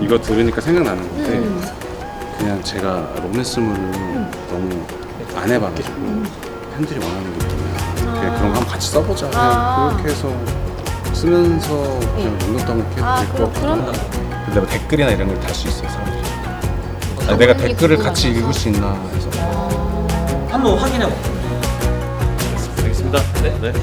이거 들으니까 생각나는 건데 그냥 제가 로맨스물을 너무 안 해봐가지고 팬들이 원하는 게 있으면 그냥 그런 거 한번 같이 써보자 그냥 아. 그렇게 해서 쓰면서 그냥 농담도 이렇게 해도 아, 될것 그럼- 같기도 그럼- 근데 뭐 댓글이나 이런 걸 달 수 있어요 사람들이 아, 내가 댓글을 같이 읽을 수 있나 해서 한번 확인해 볼게요. 알겠습니다. 네. 네. 네,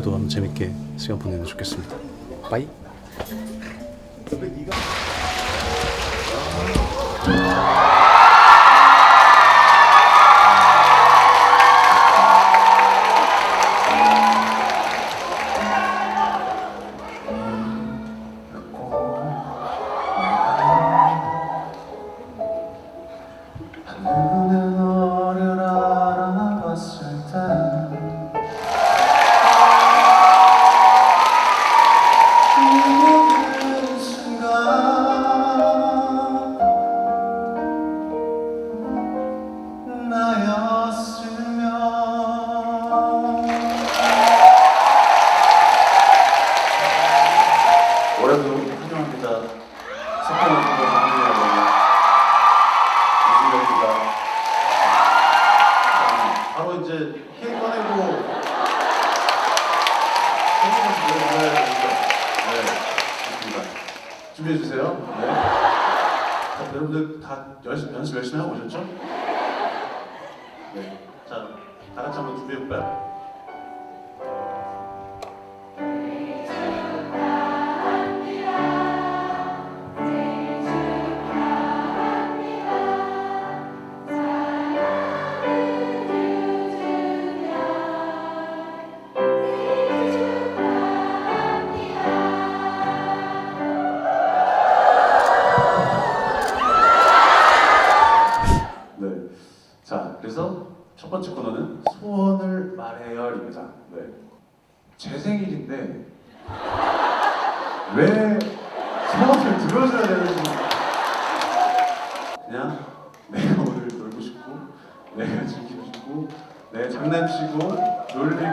올해도 한번 재밌게 시간 보내면 좋겠습니다. 빠이 이제 케이크 꺼내고. 네. 준비해 주세요. 네. 자, 여러분들 다 연습, 연습 열심히 하고 오셨죠? 네. 자, 다 같이 한번 준비해 볼까요? 첫 번째 코너는 소원을 말해요입니다. 네. 제 생일인데 왜 소원을 들어줘야 되는지 그냥 내가 오늘 놀고 싶고 내가 즐기고 싶고 내가 장난치고 놀리고 네.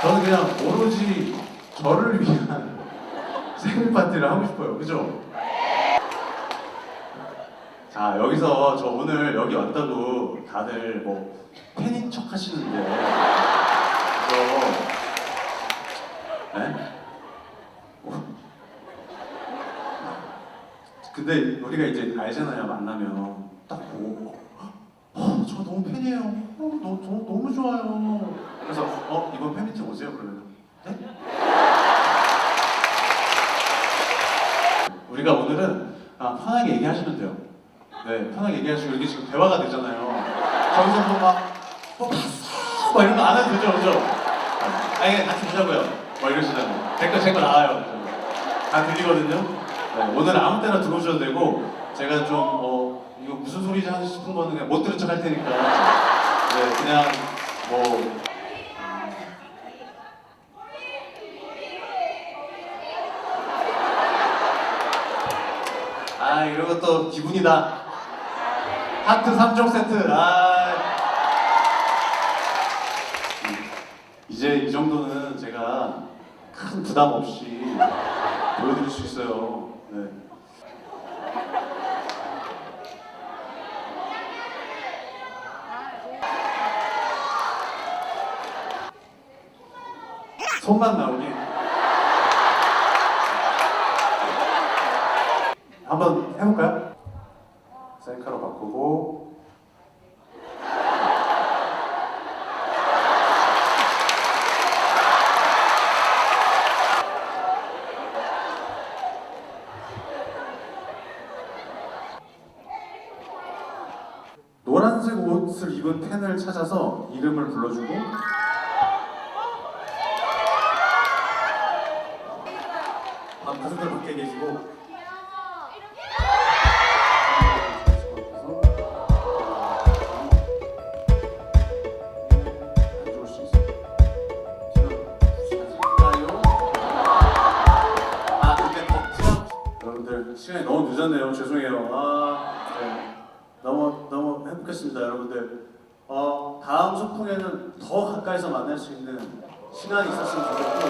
저는 그냥 오로지 저를 위한 생일 파티를 하고 싶어요. 그죠? 자 여기서 저 오늘 여기 왔다고 다들 뭐 팬인 척 하시는데. 그래서 네? 근데 우리가 이제 알잖아요 만나면. 딱 보고 어, 저 너무 팬이에요. 어, 너, 저 너무 좋아요. 그래서 어 이번 팬미팅 오세요. 그러면 네? 우리가 오늘은 아, 편하게 얘기하시면 돼요 네, 편하게 얘기하시고 이렇게 지금 대화가 되잖아요. 저기서 뭐 막 뭐 봤어? 막 이런 거 안 해도 되죠, 그죠? 아니, 같이 보자고요. 뭐 이러시잖아요. 댓글 댓글 나와요. 다 들리거든요. 네, 오늘 아무 때나 들어오셔도 되고 제가 좀 어, 이거 무슨 소리지 하고 싶은 거는 그냥 못 들은 척 할 테니까 네, 그냥 뭐 아, 이런 것도 기분이다. 하트 3종 세트. 아. 이제 이 정도는 제가 큰 부담 없이 보여드릴 수 있어요. 네. 손만 나오게. 한번 해볼까요? 셀카로 바꾸고. 노란색 옷을 입은 팬을 찾아서 이름을 불러주고. 아, 가수들 밖에 계시고 소풍에는 더 가까이서 만날 수 있는 시간이 있었으면 좋겠고,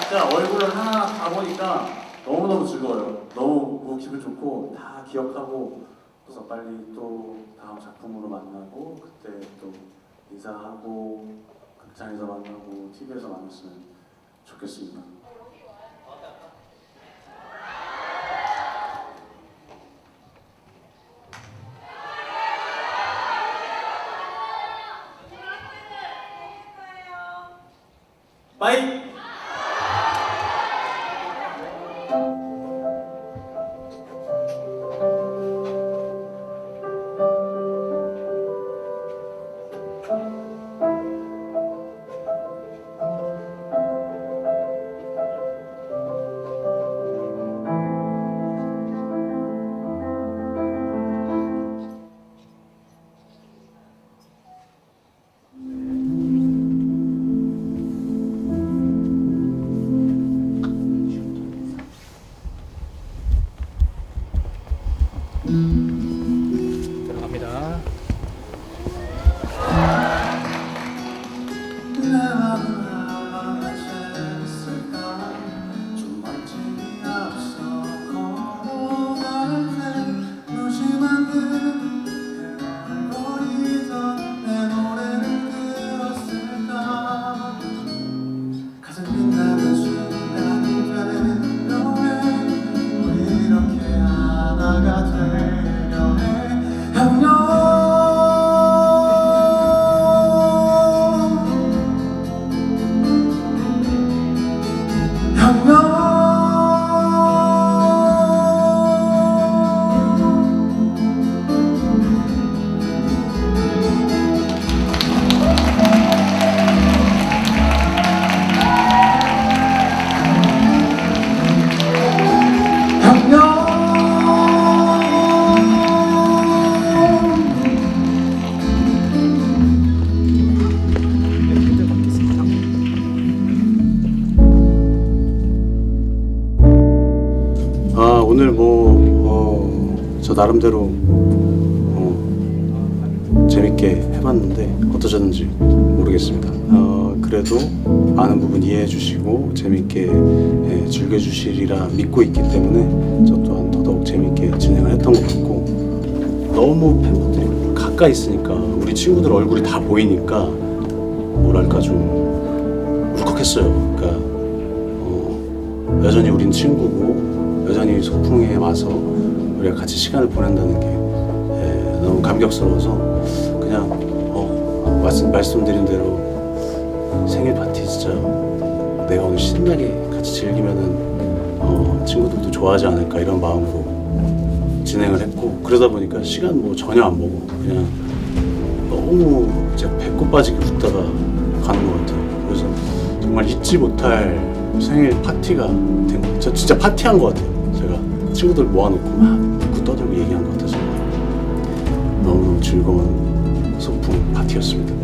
진짜 얼굴을 하나 다 보니까 너무너무 즐거워요. 너무 뭐 기분 좋고, 다 기억하고, 그래서 빨리 또 다음 작품으로 만나고, 그때 또 인사하고, 극장에서 만나고, TV에서 만났으면 좋겠습니다. 빠 나름대로 어, 재밌게 해봤는데 어떠셨는지 모르겠습니다. 어, 그래도 많은 부분 이해해 주시고 재밌게 예, 즐겨 주시리라 믿고 있기 때문에 저 또한 더더욱 재밌게 진행을 했던 것 같고 너무 팬분들이 가까이 있으니까 우리 친구들 얼굴이 다 보이니까 뭐랄까 좀 울컥했어요. 그러니까 어, 여전히 우린 친구고 여전히 소풍에 와서 우리가 같이 시간을 보낸다는 게 예, 너무 감격스러워서 그냥 어, 말씀, 말씀드린 대로 생일 파티 진짜 내가 오늘 신나게 같이 즐기면은 어, 친구들도 좋아하지 않을까 이런 마음으로 진행을 했고 그러다 보니까 시간 뭐 전혀 안 보고 그냥 너무 진짜 배꼽 빠지게 웃다가 가는 것 같아요. 그래서 정말 잊지 못할 생일 파티가 된 거. 저 진짜 파티한 것 같아요. 친구들 모아놓고 막 웃고 떠들고 얘기한 것 같아서 너무너무 즐거운 소풍 파티였습니다.